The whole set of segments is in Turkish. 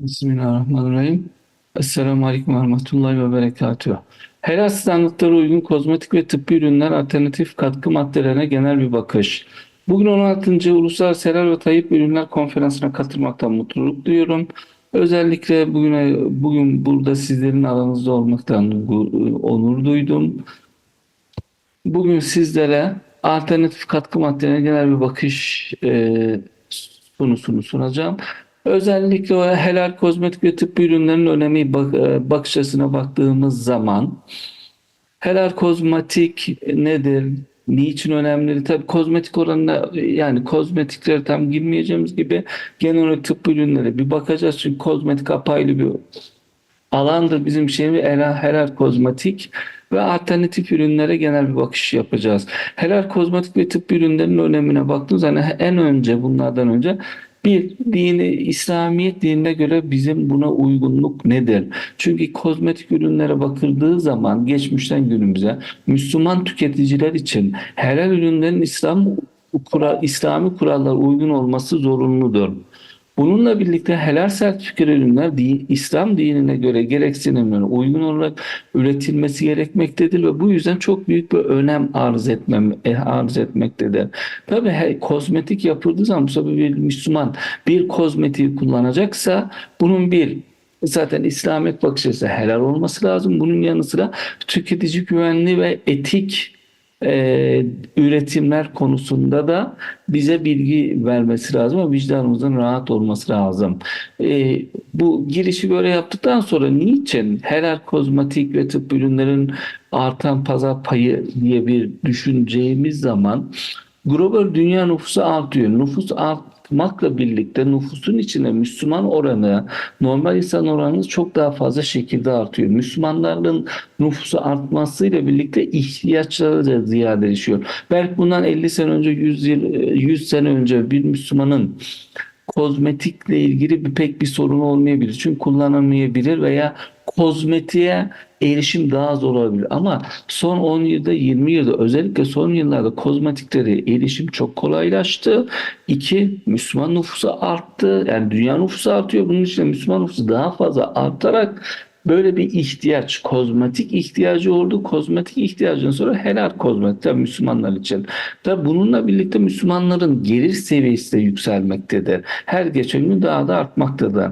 Bismillahirrahmanirrahim. Esselamu Aleyküm ve Rahmetullahi ve Berekatuhu. Helal standartlara uygun kozmetik ve tıbbi ürünler alternatif katkı maddelerine genel bir bakış. Bugün 16. Uluslararası Helal ve Tayyip Ürünler Konferansı'na katılmaktan mutluluk duyuyorum. Özellikle bugüne, bugün burada sizlerin aranızda olmaktan onur duydum. Bugün sizlere alternatif katkı maddelerine genel bir bakış e, sunusunu sunacağım. Özellikle o helal kozmetik ve tıbbi ürünlerin önemi e, bakış açısına baktığımız zaman helal kozmetik nedir? Niçin önemli? Tabii kozmetik oranına yani kozmetiklere tam girmeyeceğimiz gibi genel olarak tıbbi ürünlere bir bakacağız. Çünkü kozmetik apayrı bir alandır bizim şeyimiz helal, helal kozmetik ve alternatif ürünlere genel bir bakış yapacağız. Helal kozmetik ve tıbbi ürünlerin önemine baktığımız hani en önce bunlardan önce bir dini İslamiyet dinine göre bizim buna uygunluk nedir? Çünkü kozmetik ürünlere bakıldığı zaman geçmişten günümüze Müslüman tüketiciler için helal ürünlerin İslam İslami kurallara uygun olması zorunludur. Bununla birlikte helal sertifikalı ürünler din, İslam dinine göre gereksinimlerine uygun olarak üretilmesi gerekmektedir ve bu yüzden çok büyük bir önem arz etmem e, arz etmektedir. Tabii he, kozmetik yapıldığı zaman bu sefer bir Müslüman bir kozmetiği kullanacaksa bunun bir zaten İslamiyet bakış açısı helal olması lazım. Bunun yanı sıra tüketici güvenliği ve etik e, üretimler konusunda da bize bilgi vermesi lazım ve vicdanımızın rahat olması lazım. E, bu girişi böyle yaptıktan sonra niçin helal kozmetik ve tıp ürünlerin artan pazar payı diye bir düşüneceğimiz zaman global dünya nüfusu artıyor. Nüfus artmakla birlikte nüfusun içinde Müslüman oranı normal insan oranı çok daha fazla şekilde artıyor. Müslümanların nüfusu artmasıyla birlikte ihtiyaçları da ziyadeleşiyor. Belki bundan 50 sene önce 100 yıl 100 sene önce bir Müslümanın kozmetikle ilgili bir pek bir sorunu olmayabilir. Çünkü kullanamayabilir veya kozmetiğe erişim daha zor olabilir. Ama son 10 yılda 20 yılda özellikle son yıllarda kozmetiklere erişim çok kolaylaştı. İki, Müslüman nüfusu arttı. Yani dünya nüfusu artıyor. Bunun için Müslüman nüfusu daha fazla artarak böyle bir ihtiyaç, kozmetik ihtiyacı oldu. Kozmetik ihtiyacından sonra helal kozmetik tabii Müslümanlar için. Tabii bununla birlikte Müslümanların gelir seviyesi de yükselmektedir. Her geçen gün daha da artmaktadır.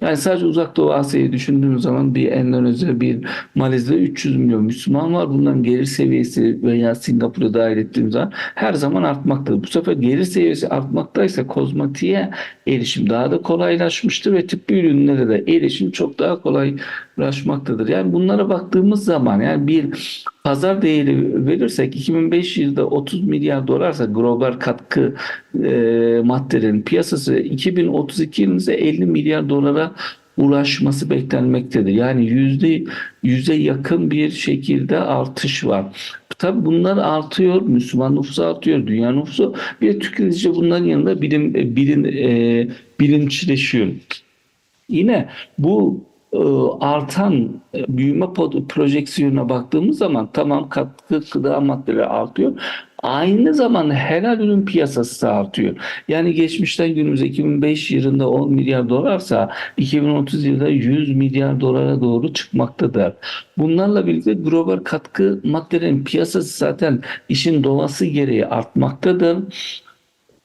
Yani sadece uzak doğu Asya'yı düşündüğümüz zaman bir Endonezya, bir Malezya 300 milyon Müslüman var. Bunların gelir seviyesi veya Singapur'u dahil ettiğimiz zaman her zaman artmaktadır. Bu sefer gelir seviyesi artmaktaysa kozmetiğe erişim daha da kolaylaşmıştır ve tıbbi ürünlere de erişim çok daha kolaylaşmaktadır. Yani bunlara baktığımız zaman yani bir pazar değeri verirsek 2005 yılda 30 milyar dolarsa global katkı e, maddelerin piyasası 2032 yılında 50 milyar dolara ulaşması beklenmektedir. Yani yüzde yüze yakın bir şekilde artış var. Tabi bunlar artıyor, Müslüman nüfusu artıyor, dünya nüfusu. Bir de tüketici bunların yanında bilim, bilin, e, bilinçleşiyor. Yine bu e, artan e, büyüme projeksiyonuna baktığımız zaman tamam katkı gıda maddeleri artıyor. Aynı zamanda helal ürün piyasası da artıyor. Yani geçmişten günümüze 2005 yılında 10 milyar dolarsa 2030 yılında 100 milyar dolara doğru çıkmaktadır. Bunlarla birlikte global katkı maddelerin piyasası zaten işin doğası gereği artmaktadır.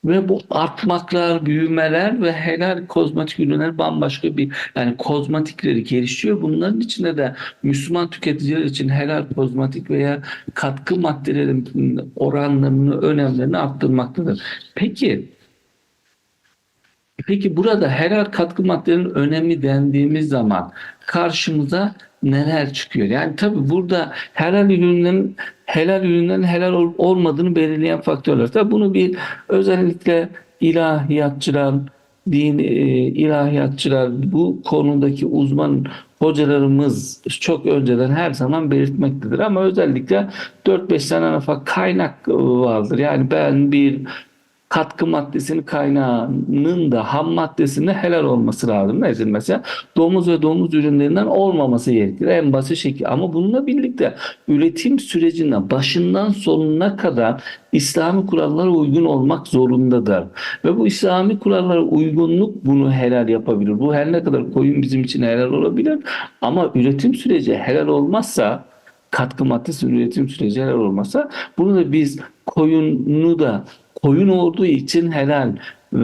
Ve bu artmaklar, büyümeler ve helal kozmetik ürünler bambaşka bir yani kozmetikleri gelişiyor. Bunların içinde de Müslüman tüketiciler için helal kozmetik veya katkı maddelerin oranlarını, önemlerini arttırmaktadır. Peki Peki burada helal katkı maddelerinin önemi dendiğimiz zaman karşımıza neler çıkıyor? Yani tabii burada helal ürünlerin helal ürünlerin helal ol- olmadığını belirleyen faktörler. Tabii bunu bir özellikle ilahiyatçılar, din e, ilahiyatçılar bu konudaki uzman hocalarımız çok önceden her zaman belirtmektedir. Ama özellikle 4-5 tane kaynak vardır. Yani ben bir katkı maddesinin kaynağının da ham maddesinde helal olması lazım. Nedir mesela? Domuz ve domuz ürünlerinden olmaması gerekir. En basit şekilde. Ama bununla birlikte üretim sürecinde başından sonuna kadar İslami kurallara uygun olmak zorundadır. Ve bu İslami kurallara uygunluk bunu helal yapabilir. Bu her ne kadar koyun bizim için helal olabilir ama üretim süreci helal olmazsa katkı maddesi üretim süreci helal olmazsa bunu da biz koyunu da koyun olduğu için helal e,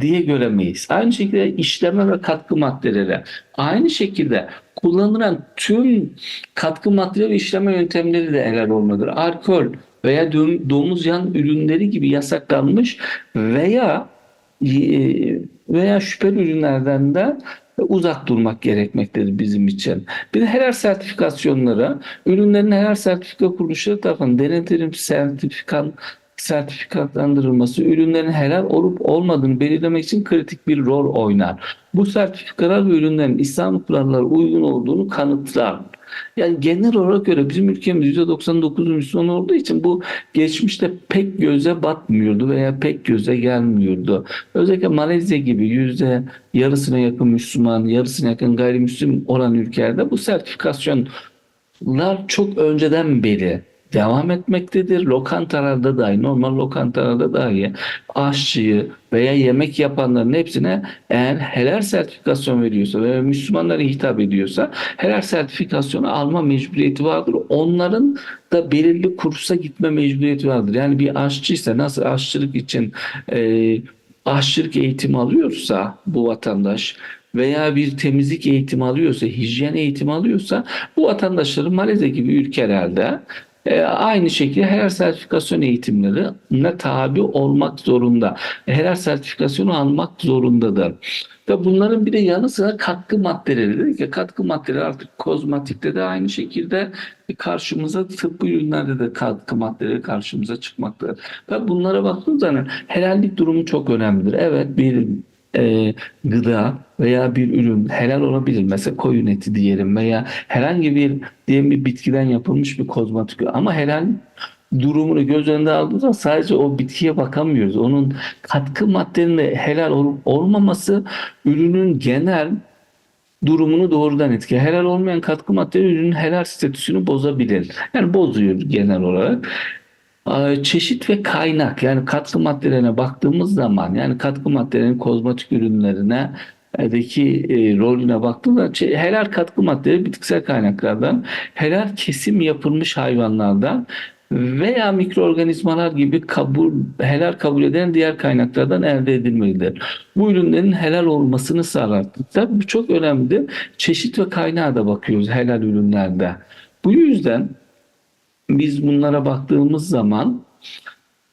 diye göremeyiz. Aynı şekilde işleme ve katkı maddeleri. Aynı şekilde kullanılan tüm katkı maddeleri ve işleme yöntemleri de helal olmalıdır. Alkol veya dom- domuz yan ürünleri gibi yasaklanmış veya e, veya şüpheli ürünlerden de uzak durmak gerekmektedir bizim için. Bir de helal sertifikasyonları, ürünlerin helal sertifika kuruluşları tarafından denetirim sertifikan sertifikatlandırılması ürünlerin helal olup olmadığını belirlemek için kritik bir rol oynar. Bu sertifikalar ve ürünlerin İslam kurallara uygun olduğunu kanıtlar. Yani genel olarak göre bizim ülkemiz %99 Müslüman olduğu için bu geçmişte pek göze batmıyordu veya pek göze gelmiyordu. Özellikle Malezya gibi yüzde yarısına yakın Müslüman, yarısına yakın gayrimüslim olan ülkelerde bu sertifikasyonlar çok önceden beri devam etmektedir. Lokantalarda dahi, normal lokantalarda dahi aşçıyı veya yemek yapanların hepsine eğer helal sertifikasyon veriyorsa veya Müslümanlara hitap ediyorsa helal sertifikasyonu alma mecburiyeti vardır. Onların da belirli kursa gitme mecburiyeti vardır. Yani bir aşçıysa nasıl aşçılık için e, aşçılık eğitimi alıyorsa bu vatandaş veya bir temizlik eğitimi alıyorsa, hijyen eğitimi alıyorsa bu vatandaşların Malezya gibi ülkelerde e, aynı şekilde helal sertifikasyon eğitimlerine tabi olmak zorunda. Helal sertifikasyonu almak zorundadır. Ve bunların bir de yanı sıra katkı maddeleri dedik ya katkı maddeleri artık kozmetikte de aynı şekilde karşımıza tıbbi ürünlerde de katkı maddeleri karşımıza çıkmaktadır. Ve bunlara baktığımız zaman helallik durumu çok önemlidir. Evet bir e, gıda veya bir ürün helal olabilir. Mesela koyun eti diyelim veya herhangi bir diyelim bir bitkiden yapılmış bir kozmetik ama helal durumunu göz önünde aldığımızda sadece o bitkiye bakamıyoruz. Onun katkı maddelerinde helal olup olmaması ürünün genel durumunu doğrudan etkiler. Helal olmayan katkı maddeleri ürünün helal statüsünü bozabilir. Yani bozuyor genel olarak. Ee, Çeşit ve kaynak yani katkı maddelerine baktığımız zaman yani katkı maddelerinin kozmetik ürünlerine deki e, rolüne baktığımızda çe- helal katkı maddeleri bitkisel kaynaklardan, helal kesim yapılmış hayvanlardan veya mikroorganizmalar gibi kabul helal kabul eden diğer kaynaklardan elde edilmelidir. Bu ürünlerin helal olmasını sağlar. Tabii bu çok önemlidir. Çeşit ve kaynağa da bakıyoruz helal ürünlerde. Bu yüzden biz bunlara baktığımız zaman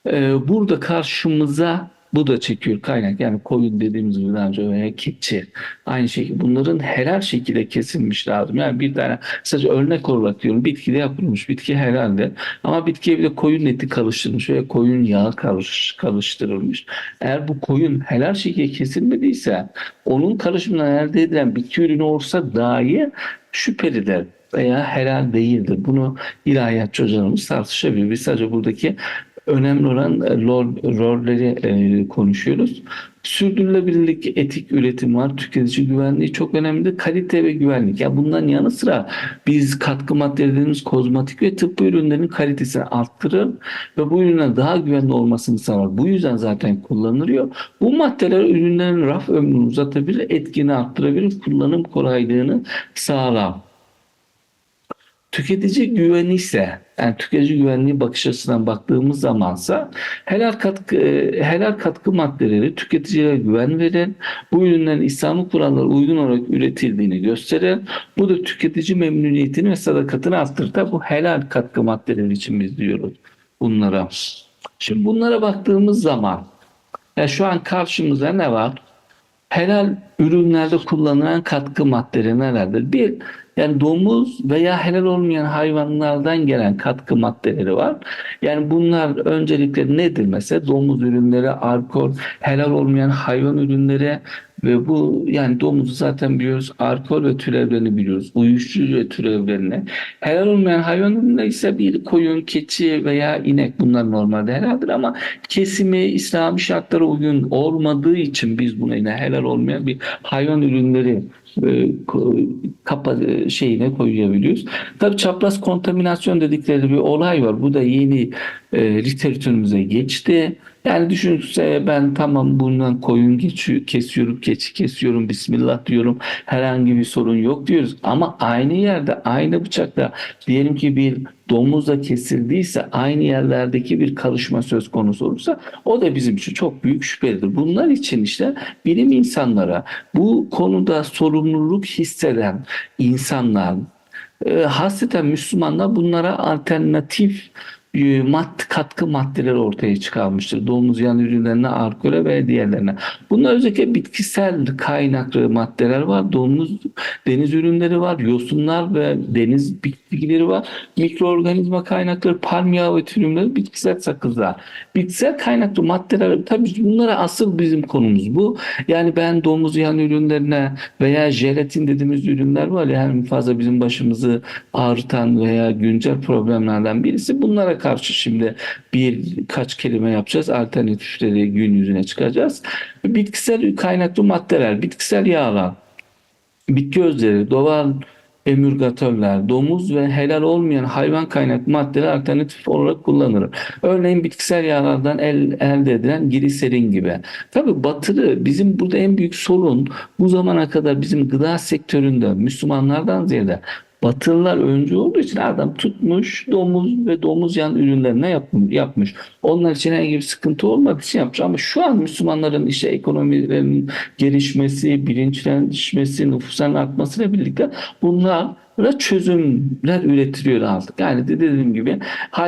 e, burada karşımıza bu da çekiyor kaynak. Yani koyun dediğimiz gibi daha önce veya keçi. Aynı şekilde bunların helal şekilde kesilmiş lazım. Yani bir tane sadece örnek olarak diyorum bitkide yapılmış. Bitki helalde. Ama bitkiye bir de koyun eti karıştırılmış veya koyun yağı karış, karıştırılmış. Eğer bu koyun helal şekilde kesilmediyse onun karışımından elde edilen bitki ürünü olsa dahi şüphelidir veya helal değildir. Bunu ilahiyatçı hocalarımız tartışabilir. Biz sadece buradaki önemli olan e, rol, rolleri e, konuşuyoruz. Sürdürülebilirlik, etik üretim var, tüketici güvenliği çok önemli. Kalite ve güvenlik. Ya bundan yanı sıra biz katkı maddelerimiz kozmetik ve tıbbi ürünlerin kalitesini arttırır ve bu ürünler daha güvenli olmasını sağlar. Bu yüzden zaten kullanılıyor. Bu maddeler ürünlerin raf ömrünü uzatabilir, etkini arttırabilir, kullanım kolaylığını sağlar. Tüketici güveni ise yani tüketici güvenliği bakış açısından baktığımız zamansa helal katkı e, helal katkı maddeleri tüketicilere güven verir. Bu ürünlerin İslami kurallara uygun olarak üretildiğini gösterir. Bu da tüketici memnuniyetini ve sadakatini arttırır. Bu helal katkı maddeleri için biz diyoruz bunlara. Şimdi bunlara baktığımız zaman ya şu an karşımıza ne var? Helal ürünlerde kullanılan katkı maddeleri nelerdir? Bir, yani domuz veya helal olmayan hayvanlardan gelen katkı maddeleri var. Yani bunlar öncelikle nedir mesela? Domuz ürünleri, alkol, helal olmayan hayvan ürünleri Ve bu yani domuzu zaten biliyoruz. Alkol ve türevlerini biliyoruz. Uyuşturucu ve türevlerini. Helal olmayan hayvan ürünleri ise bir koyun, keçi veya inek bunlar normalde helaldir ama kesimi İslami şartlara uygun olmadığı için biz buna yine helal olmayan bir hayvan ürünleri e, kapa e, şeyine koyabiliyoruz. Tabii çapraz kontaminasyon dedikleri bir olay var. Bu da yeni e, literatürümüze geçti. Yani düşünürse ben tamam bundan koyun geçiyor, kesiyorum, keçi kesiyorum, Bismillah diyorum. Herhangi bir sorun yok diyoruz. Ama aynı yerde, aynı bıçakla diyelim ki bir domuz da kesildiyse aynı yerlerdeki bir karışma söz konusu olursa o da bizim için çok büyük şüphelidir. Bunlar için işte bilim insanlara bu konuda sorumluluk hisseden insanlar e, hasreten Müslümanlar bunlara alternatif e, madde, katkı maddeleri ortaya çıkarmıştır. Domuz yan ürünlerine, alkole ve diğerlerine. Bunlar özellikle bitkisel kaynaklı maddeler var. Domuz, deniz ürünleri var. Yosunlar ve deniz bitkileri var. Mikroorganizma kaynakları, palm ve türümleri, bitkisel sakızlar. Bitkisel kaynaklı maddeler tabii bunlara asıl bizim konumuz bu. Yani ben domuz yan ürünlerine veya jelatin dediğimiz ürünler var ya en fazla bizim başımızı ağrıtan veya güncel problemlerden birisi. Bunlara karşı şimdi birkaç kelime yapacağız. Alternatifleri gün yüzüne çıkacağız. Bitkisel kaynaklı maddeler, bitkisel yağlar, bitki özleri, doğal emülgatörler, domuz ve helal olmayan hayvan kaynaklı maddeler alternatif olarak kullanılır. Örneğin bitkisel yağlardan el, elde edilen gliserin gibi. Tabii batılı bizim burada en büyük sorun bu zamana kadar bizim gıda sektöründe Müslümanlardan ziyade Batılılar öncü olduğu için adam tutmuş domuz ve domuz yan ürünlerine yap- yapmış. Onlar için herhangi bir sıkıntı olmadığı için yapmış. Ama şu an Müslümanların işte ekonomilerinin gelişmesi, bilinçlenmesi, nüfusun artmasıyla birlikte bunlara çözümler üretiliyor artık. Yani de dediğim gibi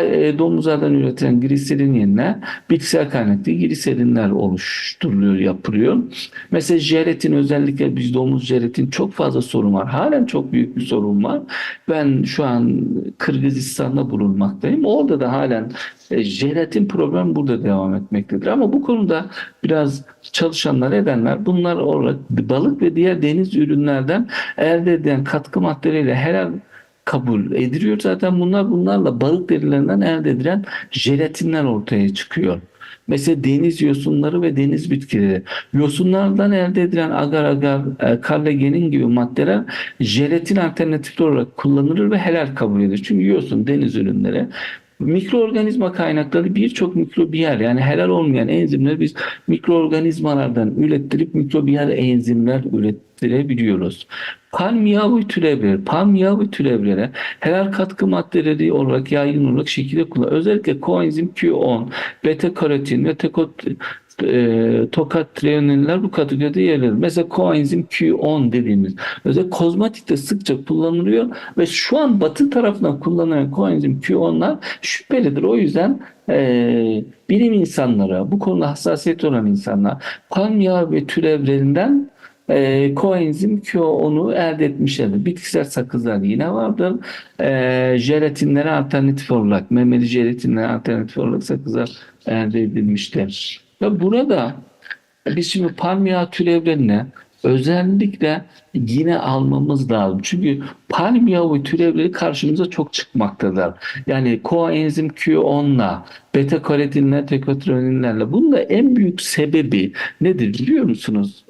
e, domuzlardan üretilen gliserin yerine bitkisel kaynaklı gliserinler oluşturuluyor, yapılıyor. Mesela jelatin özellikle biz domuz jelatin çok fazla sorun var. Halen çok büyük bir sorun var. Ben şu an Kırgızistan'da bulunmaktayım. Orada da halen jelatin problem burada devam etmektedir. Ama bu konuda biraz çalışanlar edenler bunlar olarak balık ve diğer deniz ürünlerden elde edilen katkı maddeleriyle helal kabul ediliyor. Zaten bunlar bunlarla balık derilerinden elde edilen jelatinler ortaya çıkıyor. Mesela deniz yosunları ve deniz bitkileri. Yosunlardan elde edilen agar agar, e, gibi maddeler jelatin alternatif olarak kullanılır ve helal kabul edilir. Çünkü yosun deniz ürünleri mikroorganizma kaynakları birçok mikrobiyal yani helal olmayan enzimleri biz mikroorganizmalardan ürettirip mikrobiyal enzimler ürettirebiliyoruz. Palm yağı ve türevleri, palm yağı ve türevlere helal katkı maddeleri olarak yaygın olarak şekilde kullanılır. Özellikle koenzim Q10, beta karotin ve e, tokat treoninler bu kategoride yer alır. Mesela koenzim Q10 dediğimiz özellikle kozmetikte sıkça kullanılıyor ve şu an batı tarafından kullanılan koenzim Q10'lar şüphelidir. O yüzden e, bilim insanlara, bu konuda hassasiyet olan insanlar palm yağı ve türevlerinden e, koenzim Q10'u elde etmişlerdir. Bitkisel sakızlar yine vardır. E, jelatinlere alternatif olarak, memeli jelatinlere alternatif olarak sakızlar elde edilmiştir. Ve burada biz şimdi palm yağı türevlerine özellikle yine almamız lazım. Çünkü palm yağı ve türevleri karşımıza çok çıkmaktadır. Yani koenzim Q10'la, beta karotinle, tekotroninlerle. Bunun da en büyük sebebi nedir biliyor musunuz?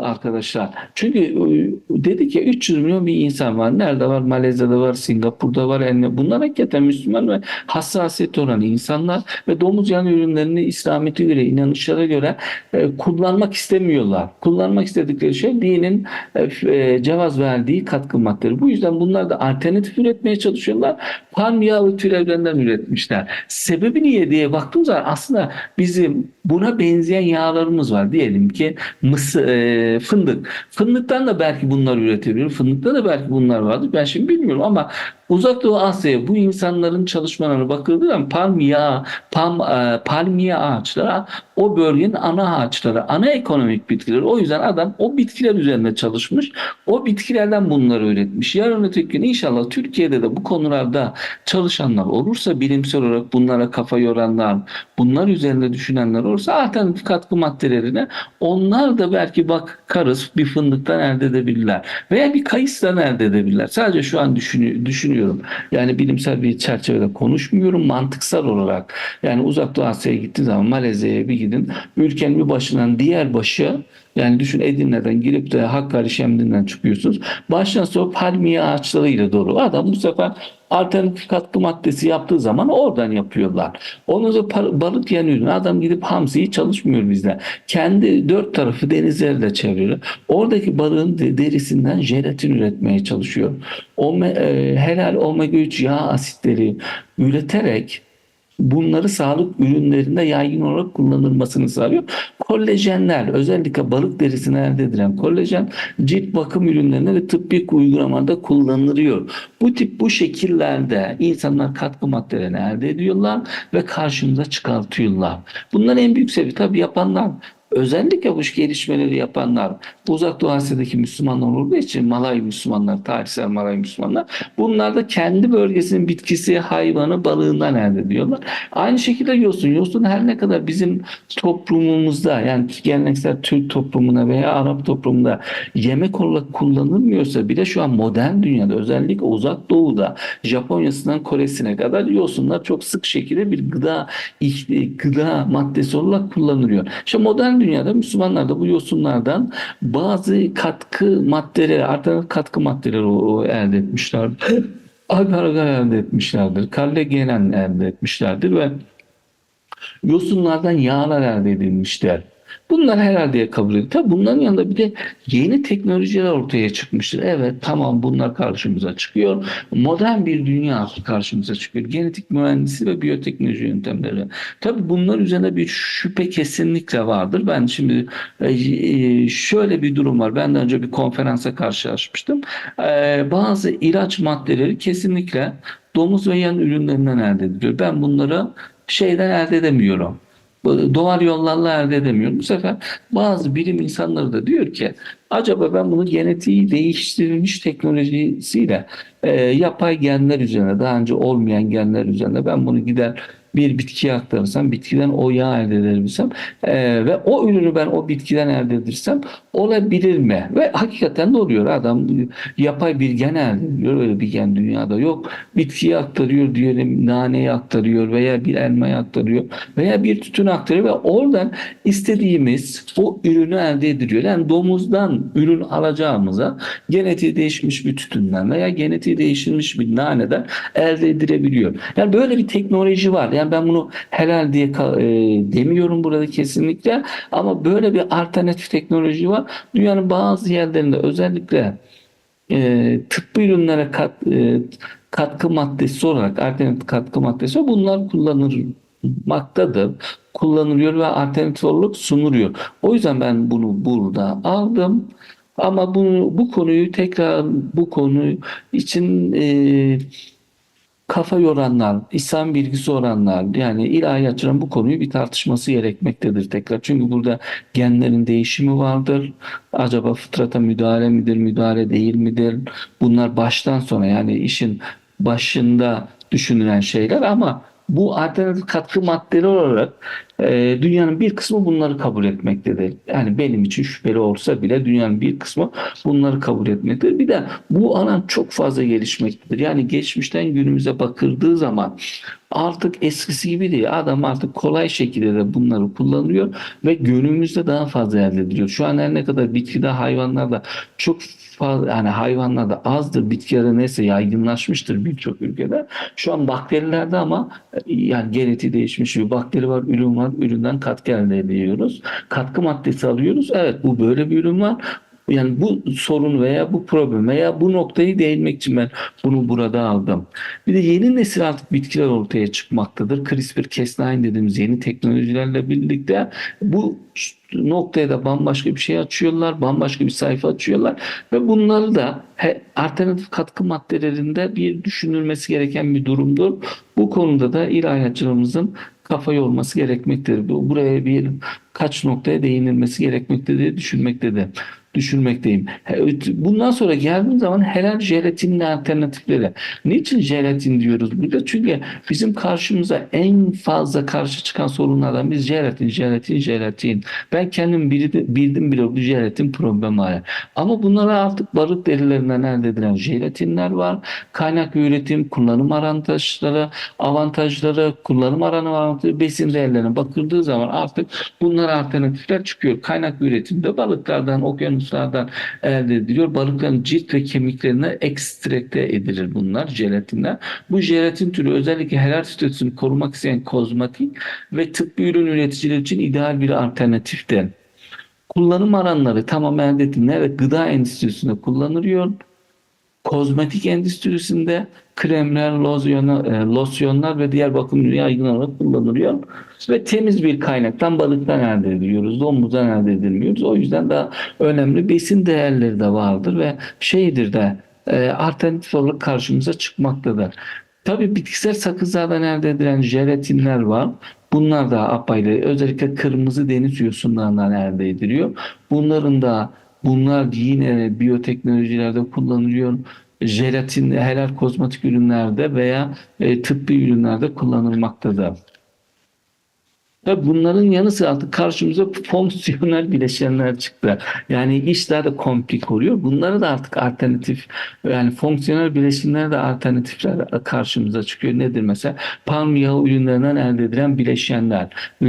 Ar- Arkadaşlar. Çünkü e, dedik ya 300 milyon bir insan var. Nerede var? Malezya'da var, Singapur'da var. Yani bunlar hakikaten Müslüman ve hassasiyet olan insanlar ve domuz yan ürünlerini İslamiyet'e göre, inanışlara göre e, kullanmak istemiyorlar. Kullanmak istedikleri şey dinin e, e, cevaz verdiği katkı maddeleri. Bu yüzden bunlar da alternatif üretmeye çalışıyorlar. Palm yağı türevlerinden üretmişler. Sebebi niye diye baktığımız zaman aslında bizim buna benzeyen yağlarımız var. Diyelim ki mısır, e, fındık. Fındıktan da belki bunlar üretebilir. Fındıkta da belki bunlar vardır. Ben şimdi bilmiyorum ama Uzak Doğu Asya'ya bu insanların çalışmalarına bakıldığı zaman palmiye, pam, e, palmiye ağaçları o bölgenin ana ağaçları, ana ekonomik bitkileri. O yüzden adam o bitkiler üzerinde çalışmış. O bitkilerden bunları üretmiş. Yarın öteki gün inşallah Türkiye'de de bu konularda çalışanlar olursa bilimsel olarak bunlara kafa yoranlar, bunlar üzerinde düşünenler olursa alternatif katkı maddelerine onlar da belki bakarız bir fındıktan elde edebilirler. Veya bir kayısıdan elde edebilirler. Sadece şu an düşünü- düşünüyorum. Yani bilimsel bir çerçevede konuşmuyorum. Mantıksal olarak. Yani uzak Doğu Asya'ya gittiğin zaman Malezya'ya bir gidin. Ülkenin bir başından diğer başı yani düşün Edirne'den girip de Hakkari Şemdin'den çıkıyorsunuz. Baştan sonra palmiye ağaçlarıyla dolu. Adam bu sefer alternatif katkı maddesi yaptığı zaman oradan yapıyorlar. Ondan sonra balık yiyen ürün. Adam gidip hamsiyi çalışmıyor bizde. Kendi dört tarafı denizlerle çeviriyor. Oradaki balığın de- derisinden jelatin üretmeye çalışıyor. Ome, e, helal omega 3 yağ asitleri üreterek bunları sağlık ürünlerinde yaygın olarak kullanılmasını sağlıyor. Kollajenler özellikle balık derisinden elde edilen kollajen cilt bakım ürünlerinde ve tıbbi uygulamada kullanılıyor. Bu tip bu şekillerde insanlar katkı maddelerini elde ediyorlar ve karşımıza çıkartıyorlar. Bunların en büyük sebebi tabii yapanlar Özellikle bu gelişmeleri yapanlar Uzak Doğu Asya'daki Müslümanlar olduğu için Malay Müslümanlar, tarihsel Malay Müslümanlar bunlar da kendi bölgesinin bitkisi, hayvanı, balığından elde ediyorlar. Aynı şekilde yosun. Yosun her ne kadar bizim toplumumuzda yani geleneksel Türk toplumuna veya Arap toplumunda yemek olarak kullanılmıyorsa bile şu an modern dünyada özellikle Uzak Doğu'da Japonya'sından Kore'sine kadar yosunlar çok sık şekilde bir gıda gıda maddesi olarak kullanılıyor. İşte modern dünyada Müslümanlar da bu yosunlardan bazı katkı maddeleri, alternatif katkı maddeleri elde etmişlerdir. Agar-agar elde etmişlerdir. Kallagenen elde etmişlerdir ve yosunlardan yağlar elde edilmişler. Bunlar herhalde kabul edilir. Tabii bunların yanında bir de yeni teknolojiler ortaya çıkmıştır. Evet tamam bunlar karşımıza çıkıyor. Modern bir dünya karşımıza çıkıyor. Genetik mühendisi ve biyoteknoloji yöntemleri. Tabii bunlar üzerine bir şüphe kesinlikle vardır. Ben şimdi e, e, şöyle bir durum var. Ben de önce bir konferansa karşılaşmıştım. E, Bazı ilaç maddeleri kesinlikle domuz ve yan ürünlerinden elde ediliyor. Ben bunları şeyden elde edemiyorum. Doğal yollarla elde. Bu sefer bazı bilim insanları da diyor ki acaba ben bunu genetiği değiştirilmiş teknolojisiyle e, yapay genler üzerine daha önce olmayan genler üzerine ben bunu gider bir bitkiye aktarırsam bitkiden o yağ elde edebilsem e, ve o ürünü ben o bitkiden elde edirsem olabilir mi? Ve hakikaten de oluyor. Adam yapay bir gen elde ediyor. Öyle bir gen dünyada yok. Bitkiye aktarıyor diyelim naneye aktarıyor veya bir elmaya aktarıyor veya bir tütüne aktarıyor ve oradan istediğimiz o ürünü elde ediliyor. Yani domuzdan ürün alacağımıza genetiği değişmiş bir tütünden veya genetiği değiştirilmiş bir naneden elde edilebiliyor. Yani böyle bir teknoloji var. Yani ben bunu helal diye e, demiyorum burada kesinlikle ama böyle bir alternatif teknoloji var. Dünyanın bazı yerlerinde özellikle e, tıbbi ürünlere kat, e, katkı maddesi olarak alternatif katkı maddesi var. bunlar kullanılmaktadır. Kullanılıyor ve alternatif olarak sunuluyor. O yüzden ben bunu burada aldım. Ama bunu bu konuyu tekrar bu konu için e, kafa yoranlar, İslam bilgisi olanlar yani ilahiyatçıların bu konuyu bir tartışması gerekmektedir tekrar. Çünkü burada genlerin değişimi vardır. Acaba fıtrata müdahale midir, müdahale değil midir? Bunlar baştan sona yani işin başında düşünülen şeyler ama bu alternatif katkı maddeleri olarak e, dünyanın bir kısmı bunları kabul etmektedir. Yani benim için şüpheli olsa bile dünyanın bir kısmı bunları kabul etmektedir. Bir de bu alan çok fazla gelişmektedir. Yani geçmişten günümüze bakıldığı zaman artık eskisi gibi değil. Adam artık kolay şekilde de bunları kullanıyor ve günümüzde daha fazla elde ediliyor. Şu an her ne kadar bitkide hayvanlarda çok fazla yani hayvanlarda azdır bitkilerde neyse yaygınlaşmıştır birçok ülkede. Şu an bakterilerde ama yani genetiği değişmiş bir bakteri var, ürün var. Üründen katkı elde ediyoruz. Katkı maddesi alıyoruz. Evet bu böyle bir ürün var. Yani bu sorun veya bu problem veya bu noktayı değinmek için ben bunu burada aldım. Bir de yeni nesil artık bitkiler ortaya çıkmaktadır. CRISPR-Cas9 dediğimiz yeni teknolojilerle birlikte bu noktaya da bambaşka bir şey açıyorlar, bambaşka bir sayfa açıyorlar ve bunları da alternatif katkı maddelerinde bir düşünülmesi gereken bir durumdur. Bu konuda da ilahiyatçılarımızın kafa yorması gerekmektedir. Bu buraya bir kaç noktaya değinilmesi gerekmektedir diye düşünmektedir. Düşünmekteyim. Bundan sonra geldiğim zaman helal jelatinin alternatifleri. Niçin jelatin diyoruz burada? Çünkü bizim karşımıza en fazla karşı çıkan sorunlardan biz jelatin, jelatin, jelatin. Ben kendim bildim, bildim bile bu jelatin problemi var. Ama bunlara artık balık derilerinden elde edilen jelatinler var. Kaynak üretim, kullanım avantajları, avantajları, kullanım aranı avantajları, besin değerlerine bakıldığı zaman artık bunlar alternatifler çıkıyor. Kaynak üretimde balıklardan, okyanuslardan elde ediliyor. Balıkların cilt ve kemiklerine ekstrakte edilir bunlar, jelatinler. Bu jelatin türü özellikle helal statüsünü korumak isteyen kozmetik ve tıbbi ürün üreticileri için ideal bir alternatiftir. Kullanım alanları tamam elde edildi. Evet gıda endüstrisinde kullanılıyor. Kozmetik endüstrisinde kremler, losyonlar, e, losyonlar ve diğer bakım ürünü yaygın olarak kullanılıyor. Ve temiz bir kaynaktan balıktan elde ediyoruz. Domuzdan elde edilmiyoruz. O yüzden daha önemli besin değerleri de vardır ve şeydir de e, alternatif olarak karşımıza çıkmaktadır. Tabii bitkisel sakızlardan elde edilen jelatinler var. Bunlar da apayrı. Özellikle kırmızı deniz yosunlarından elde ediliyor. Bunların da bunlar yine biyoteknolojilerde kullanılıyor. Jelatin helal kozmetik ürünlerde veya e, tıbbi ürünlerde kullanılmaktadır. Tabii bunların yanı sıra artık karşımıza fonksiyonel bileşenler çıktı. Yani iş daha da komplik oluyor. Bunları da artık alternatif yani fonksiyonel bileşenler de alternatifler karşımıza çıkıyor. Nedir mesela? Palm yağı ürünlerinden elde edilen bileşenler. E,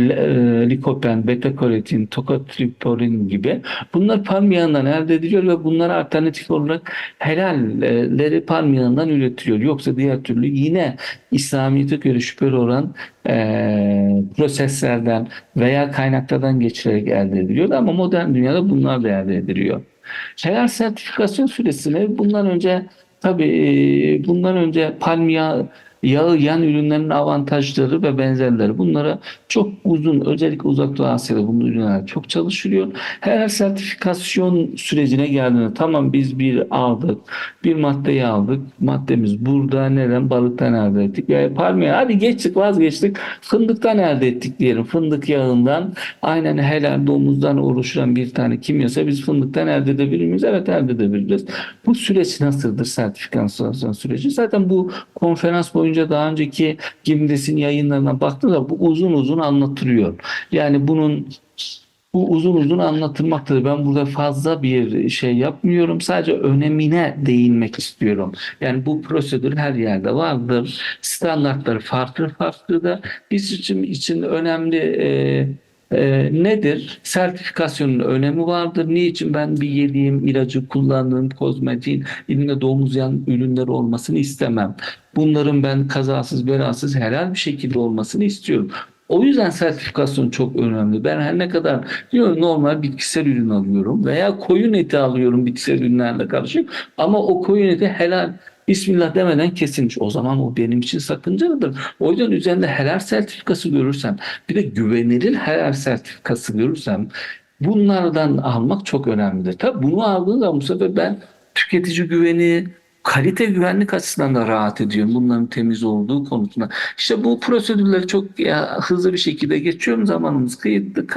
Likopen, beta-karotin, tokotriporin gibi. Bunlar palm yağından elde ediliyor ve bunlar alternatif olarak helalleri palm yağından üretiliyor. Yoksa diğer türlü yine İslamiyet'e göre şüpheli olan e, proseslerden veya kaynaklardan geçirerek elde ediliyor ama modern dünyada bunlar da elde ediliyor. Helal sertifikasyon süresini bundan önce tabii e, bundan önce palm yağı, yan ürünlerin avantajları ve benzerleri bunlara çok uzun özellikle uzak doğu Asya'da bunun ürünler çok çalışılıyor. Helal sertifikasyon sürecine geldiğinde tamam biz bir aldık bir maddeyi aldık maddemiz burada neden balıktan elde ettik yani palmiye hadi geçtik vazgeçtik fındıktan elde ettik diyelim fındık yağından aynen helal domuzdan oluşan bir tane kimyasa biz fındıktan elde edebilir miyiz? Evet elde edebiliriz. Bu süreç nasıldır sertifikasyon süreci? Zaten bu konferans boyunca daha önceki Gimdes'in yayınlarına baktığında bu uzun uzun anlatılıyor. Yani bunun bu uzun uzun anlatılmaktadır. Ben burada fazla bir şey yapmıyorum. Sadece önemine değinmek istiyorum. Yani bu prosedür her yerde vardır. Standartları farklı farklı da biz için, için önemli e, e, nedir? Sertifikasyonun önemi vardır. Niçin ben bir yediğim ilacı kullandığım kozmetiğin elimde domuz yan ürünleri olmasını istemem. Bunların ben kazasız belasız helal bir şekilde olmasını istiyorum. O yüzden sertifikasyon çok önemli. Ben her ne kadar diyorum normal bitkisel ürün alıyorum veya koyun eti alıyorum bitkisel ürünlerle karışık ama o koyun eti helal Bismillah demeden kesilmiş. O zaman o benim için sakıncalıdır. O yüzden üzerinde helal sertifikası görürsem bir de güvenilir helal sertifikası görürsem bunlardan almak çok önemlidir. Tabi bunu aldığım zaman bu sefer ben tüketici güveni, kalite güvenlik açısından da rahat ediyorum. Bunların temiz olduğu konusunda. İşte bu prosedürleri çok ya, hızlı bir şekilde geçiyorum. Zamanımız kıyıtlı,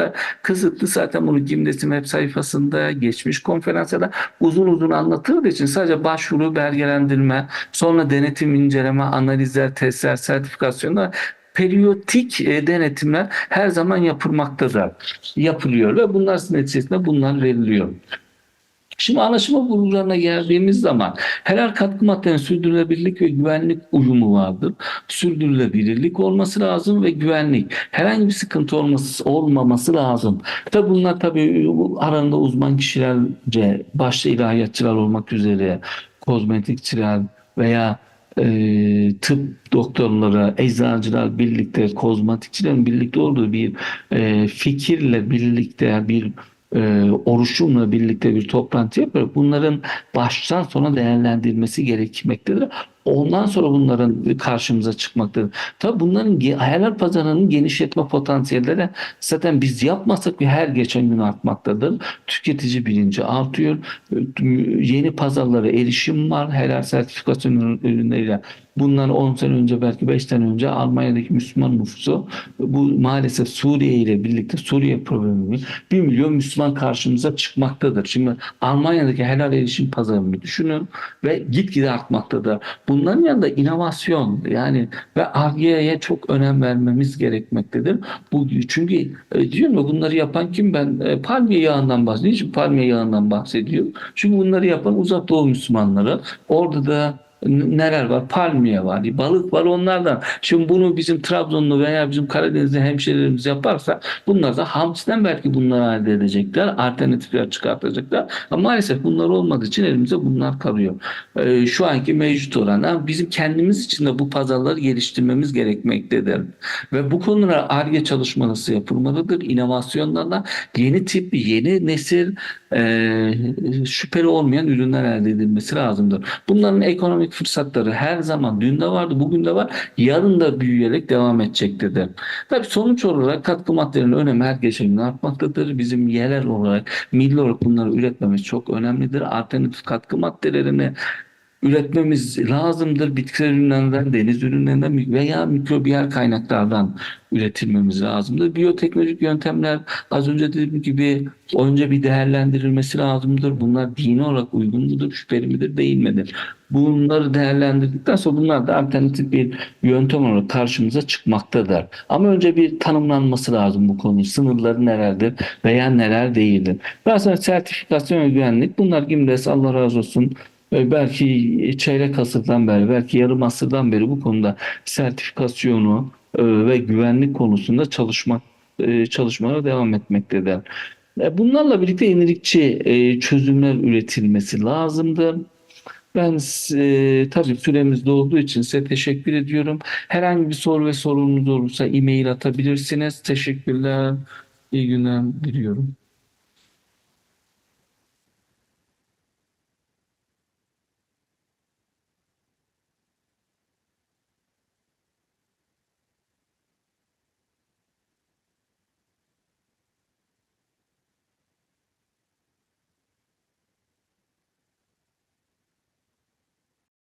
kısıtlı. Zaten bunu Gimdes'in web sayfasında, geçmiş konferanslarda uzun uzun anlatıldığı için sadece başvuru, belgelendirme, sonra denetim, inceleme, analizler, testler, sertifikasyonlar periyodik e, denetimler her zaman yapılmaktadır. Yapılıyor ve bunlar neticesinde bunlar veriliyor. Şimdi anlaşma vurgularına geldiğimiz zaman helal katkı maddelerinin sürdürülebilirlik ve güvenlik uyumu vardır. Sürdürülebilirlik olması lazım ve güvenlik. Herhangi bir sıkıntı olması, olmaması lazım. Tabi bunlar tabi arasında uzman kişilerce başta ilahiyatçılar olmak üzere kozmetikçiler veya e, tıp doktorları, eczacılar birlikte, kozmetikçilerin birlikte olduğu bir e, fikirle birlikte bir e, oluşumla birlikte bir toplantı yapıyor. Bunların baştan sona değerlendirilmesi gerekmektedir. Ondan sonra bunların karşımıza çıkmaktadır. Tabii bunların hayaller pazarının genişletme potansiyelleri zaten biz yapmasak ve her geçen gün artmaktadır. Tüketici bilinci artıyor. Yeni pazarlara erişim var. Helal sertifikasyon ürünleriyle Bunlar 10 sene önce belki 5 sene önce Almanya'daki Müslüman nüfusu bu maalesef Suriye ile birlikte Suriye problemi 1 milyon Müslüman karşımıza çıkmaktadır. Şimdi Almanya'daki helal erişim pazarını düşünün ve gitgide artmaktadır. Bunların yanında inovasyon yani ve Ar-Ge'ye çok önem vermemiz gerekmektedir. Bu çünkü e, diyorum ya bunları yapan kim ben e, palmiye yağından bahsediyorum. Niçin palmiye yağından bahsediyorum? Çünkü bunları yapan uzak doğu Müslümanları. Orada da neler var? Palmiye var, balık var onlardan. Şimdi bunu bizim Trabzonlu veya bizim Karadenizli hemşehrilerimiz yaparsa bunlar da hamsiden belki bunları elde edecekler. Alternatifler çıkartacaklar. Ama maalesef bunlar olmadığı için elimize bunlar kalıyor. Ee, şu anki mevcut olan bizim kendimiz için de bu pazarları geliştirmemiz gerekmektedir. Ve bu konulara ARGE çalışması yapılmalıdır. İnovasyonlarla yeni tip, yeni nesil e, şüpheli olmayan ürünler elde edilmesi lazımdır. Bunların ekonomik fırsatları her zaman dün de vardı, bugün de var, yarın da büyüyerek devam edecektedir. Tabii sonuç olarak katkı maddelerinin önemi her geçen gün artmaktadır. Bizim yerel olarak, milli olarak bunları üretmemiz çok önemlidir. Alternatif katkı maddelerini üretmemiz lazımdır. Bitkisel ürünlerden, deniz ürünlerinden veya mikrobiyal kaynaklardan üretilmemiz lazımdır. Biyoteknolojik yöntemler az önce dediğim gibi önce bir değerlendirilmesi lazımdır. Bunlar dini olarak uygun mudur, şüpheli midir, değil midir? Bunları değerlendirdikten sonra bunlar da alternatif bir yöntem olarak karşımıza çıkmaktadır. Ama önce bir tanımlanması lazım bu konu. Sınırları nelerdir veya neler değildir. Daha sonra sertifikasyon ve güvenlik. Bunlar GİMRES Allah razı olsun belki çeyrek asırdan beri, belki yarım asırdan beri bu konuda sertifikasyonu e, ve güvenlik konusunda çalışmak e, çalışmalara devam etmektedir. E, Bunlarla birlikte yenilikçi çözümler üretilmesi lazımdır. Ben e, tabii süremiz dolduğu için size teşekkür ediyorum. Herhangi bir soru ve sorunuz olursa e-mail atabilirsiniz. Teşekkürler. İyi günler diliyorum.